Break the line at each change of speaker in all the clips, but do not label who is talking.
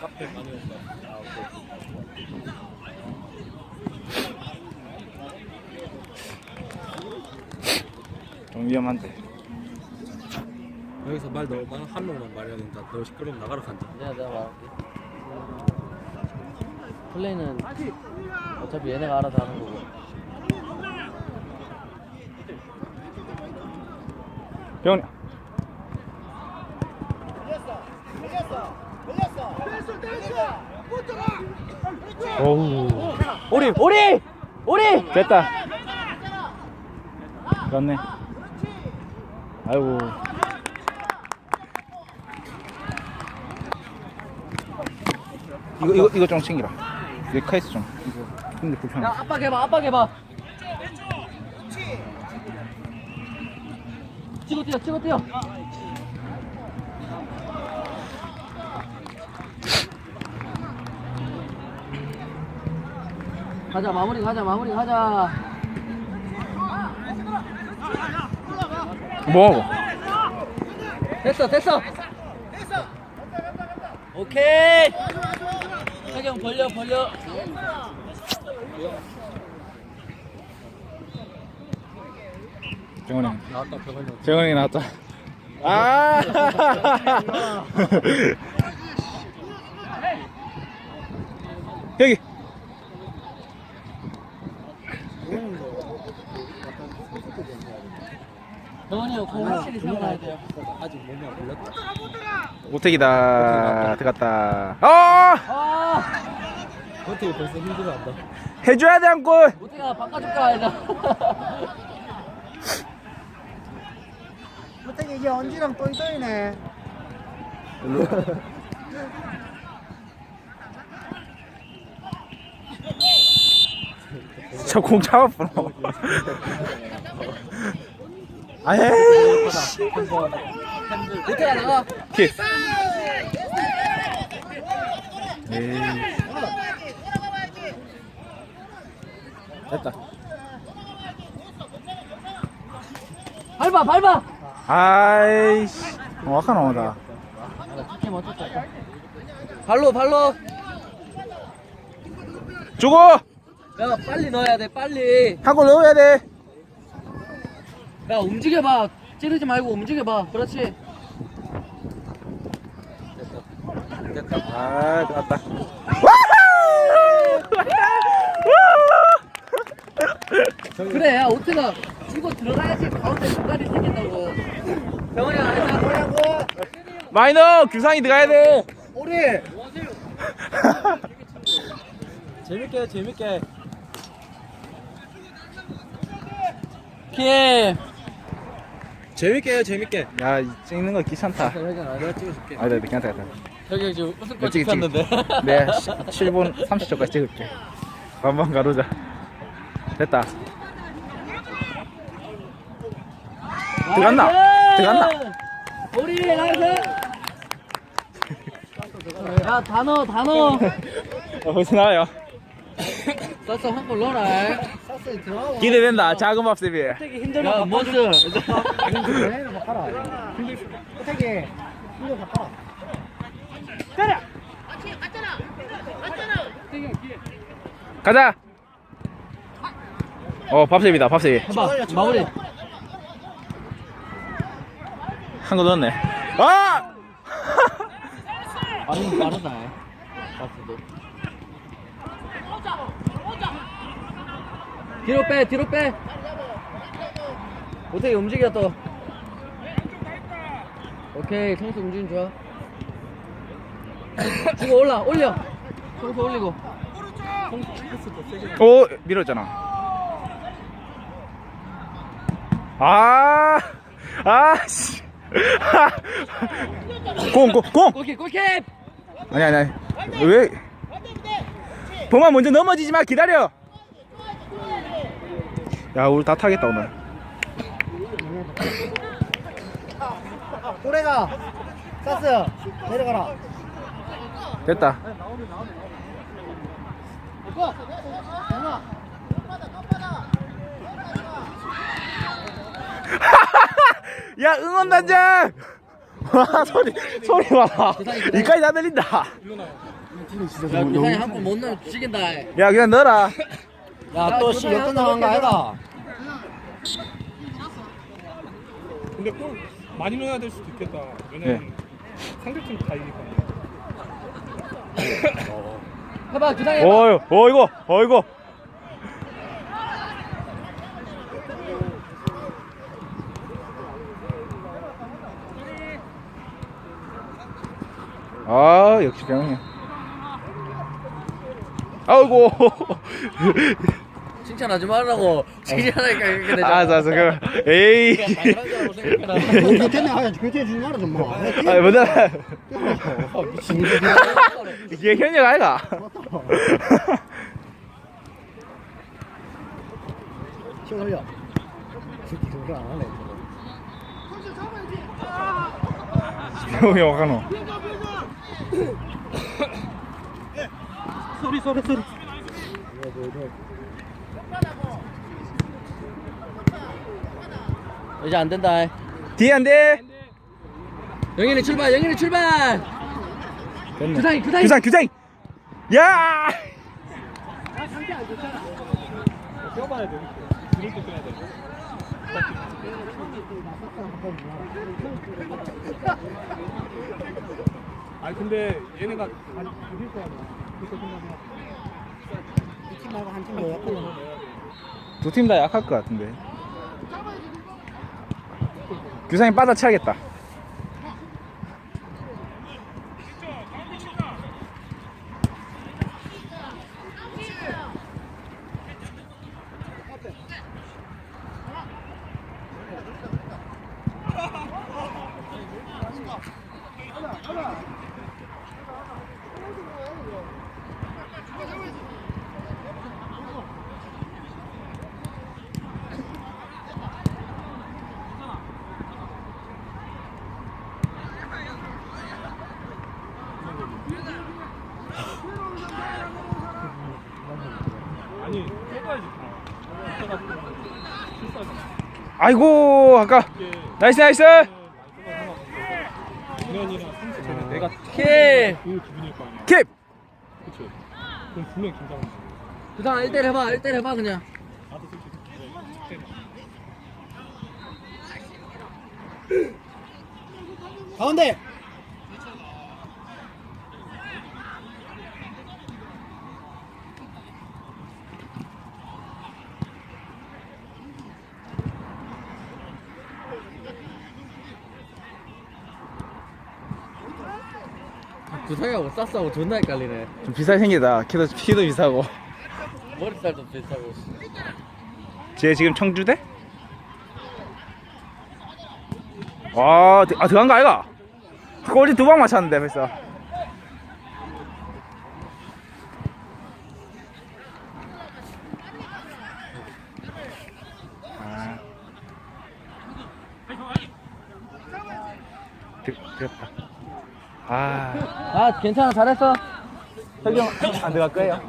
카페 많이 온다. 아.
좀 위험한데.
여기서 말 너무 많아 한 명만 말해야 된다. 너 시끄러우면 나가라 간다.
내가 내가 말할게. 플레이는 어차피 얘네가 알아서 하는 거고.
병 원. 오우.
오리 오리 오리.
됐다. 맞네. 아이고. 이거 이거 이거 좀 챙기라. 이거 카이스 좀. 이거 불편해.
야 압박 해봐 압박 해봐. 치고 뛰어 치고 뛰어. 가자 마무리 가자 마무리 가자.
뭐하고?
됐어 됐어. 오케이. 태경 벌려 벌려.
병원이.
나왔다 병원이.
재원이 나왔다. 아! 여기.
병원이 공 확실히 세워놔야 돼요.
아직 몸이 안 풀렸다.
오택이다. 들어갔다. 아!
아,
어떻게 벌써 힘들어한다.
해줘야 돼, 한 골!
모태가 바꿔줄까 일단.
어떻게 이게 언지랑 똘똘이네.
저 공 잡았구나. 에이. 됐다.
밟아 밟아.
아이씨. 정확한 나오다.
발로 발로.
주고!
야 빨리 넣어야 돼 빨리.
한 골 넣어야 돼.
야 움직여봐. 찌르지 말고 움직여봐. 그렇지.
됐다.
아, 들어갔다.
그래 야 오태가 주고 들어가야지 가운데 공간이 생긴다고. 병원이 아니다.
마이너 규상이 들어가야 돼.
우리
재밌게 재밌게.
키.
재밌게 해요 재밌게.
야, 이 찍는 거 귀찮다.
혜경아 내가 찍어줄게.
아, 네, 괜찮다, 괜찮다.
혜경 지금 웃음꽃
찍, 찍.
찍 혔는데.
네, 7분 30초까지 찍을게. 한번 가로자. 됐다. 들어갔나? 들어갔나?
우리 나이스. 야 단어 단어.
어, 어디서 나와요?
썼어 한골 넣어라.
사스에 들어가고
기대된다, 작은 밥집이.
어떻게 힘들어
야 몬스.
해를 바꿔라. 어떻게 힘들어 바꿔라.
가자! 어, 밥집이다, 밥집이.
해봐 마무리.
한 거 넣었네. 아!
반응 빠르다. 박스도. 뒤로 빼 뒤로 빼. 어떻게 움직여 또. 오케이 청소 움직임 좋아. 주고 올라 올려. 청소 올리고.
오, 밀었잖아. 아! 아, 씨. 공, 공, 공!
골킥 골킥.
아니, 아니, 아니. 왜? 범아 먼저 넘어지지 마, 기다려! 야, 우리 다 타겠다, 오늘.
또래가 사스 내려가라.
됐다. 야, 응원단장! 와 소리 소리 봐. 이까지 다 들린다.
야 기상이 한번 못 넣으면 죽인다
야 그냥 넣어라.
야또씨 역전 당한 거 아이가
근데 골 많이 넣어야 될 수도 있겠다. 왜냐면 상대팀 다 이기니까.
해봐 기상이 해봐
어이 어이구 어이구. 아 역시 병이야. 아이고.
칭찬 하지 말라고 칭찬하니까 이렇게 되잖아
아, 자, 자, 그럼 에이.
당연한 거라고 생각해라
교체는 하야 교체해 주지 말아 좀 뭐.
아, 뭐다. 이게 현역 아이가.
시간 걸려. 새끼 그거 안 하네.
병이 와가노.
소리 소리 소리.
이제 안 된다
뒤에 안 돼.
영현이 출발 영현이 출발. 규상이 규상이
규상, 규상. 야!
아 근데 얘네가 한 이길 거 아니야. 그렇게 생각해.
이팀 말고 한 팀도 약간
두팀 다 약할 것 같은데. 규상이 빠져쳐야겠다.
아니 뛰어가야지 다. 이따가 실수하지.
아이고, 아까. 나이스, 나이스!
내가 아니야.
킵!
그치? 그럼 분명 긴장한다.
규상 1대1 해봐 1대1 해봐 그냥.
가운데.
규상이하고 쌌싸고 존나 헷갈리네
좀 비싸게 생기다. 키도, 키도 비싸고.
머리살도 비싸고
쟤 지금 청주대? 와, 드- 아, 들어간 거 아이가? 어제 두방 맞췄는데, 벌써. 아. 들, 들었다. 아,
아 괜찮아 잘했어
설경 안 들어갈 거예요?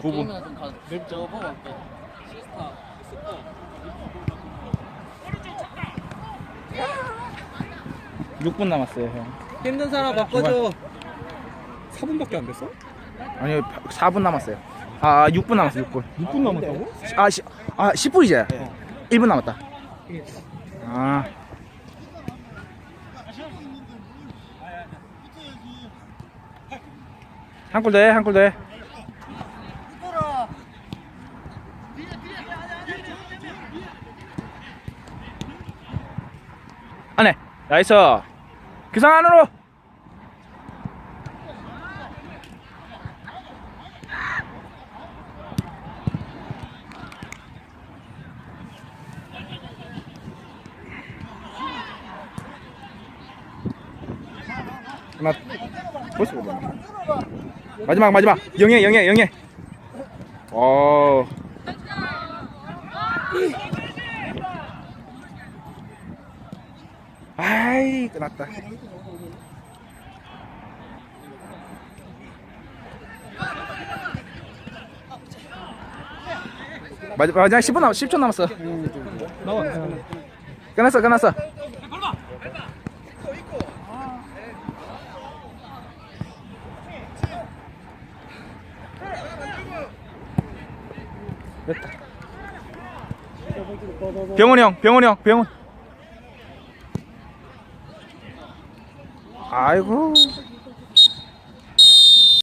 9분.
저거 보고 올게
6분 남았어요, 형.
힘든 사람 바꿔줘
4분밖에 안 됐어?
아니요, 4분 남았어요. 아, 6분 남았어요, 6분.
6분 남았다고?
아, 시, 아 10분 이제. 1분 남았다. 아. 한골 돼, 한골 돼. 안에 나이스. 규상 안으로. 하나 벌써 올랐네. 마지막 마지막. 영예 영예 영예. 어. 아이 끝났다. 마지- 마지막 10분 남 10초 남았어.
나와.
끝났어 끝났어 병원이 형, 병원이 형, 병원. 아이고.